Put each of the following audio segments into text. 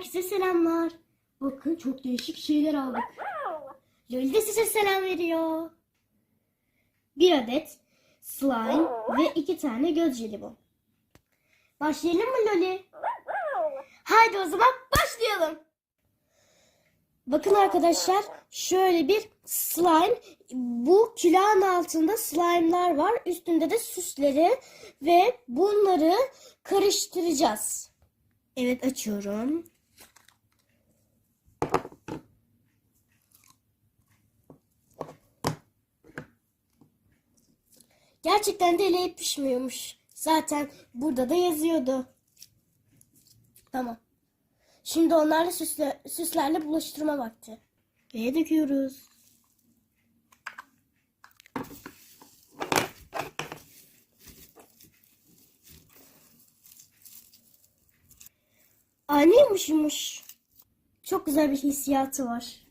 Herkese selamlar. Bakın çok değişik şeyler aldık. Loli de size selam veriyor. Bir adet slime ve iki tane göz jelibon. Başlayalım mı Loli? Haydi o zaman başlayalım. Bakın arkadaşlar şöyle bir slime. Bu külahın altında slime'lar var. Üstünde de süsleri ve bunları karıştıracağız. Evet açıyorum. Gerçekten de ele yapışmıyormuş. Zaten burada da yazıyordu. Tamam. Şimdi onlarla süsle, süslerle bulaştırma vakti. Ve döküyoruz. Yumuş. Çok güzel bir hissiyatı var.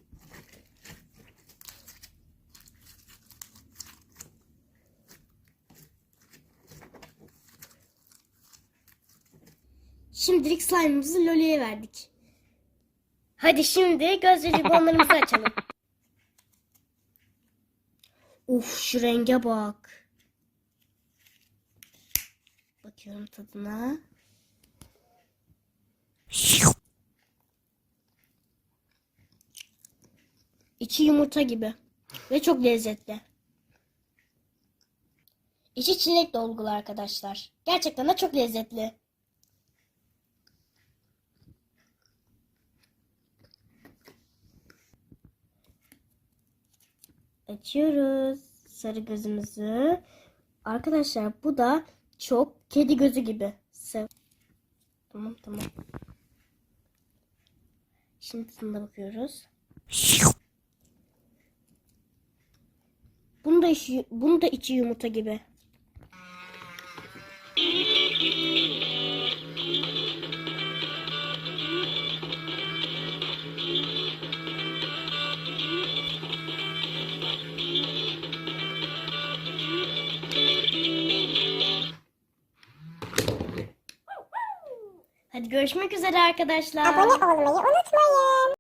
Şimdilik slime'ımızı Loli'ye verdik. Hadi şimdi göz jelibonlarımızı açalım. Uf şu renge bak. Bakıyorum tadına. İçi yumurta gibi. Ve çok lezzetli. İçi çilek dolgulu arkadaşlar. Gerçekten de çok lezzetli. Açıyoruz sarı gözümüzü. Arkadaşlar bu da çok kedi gözü gibi. Tamam tamam. Şimdi tadına bakıyoruz. Bunu da içi, bunu da içi yumurta gibi. Hadi görüşmek üzere arkadaşlar. Abone olmayı unutmayın.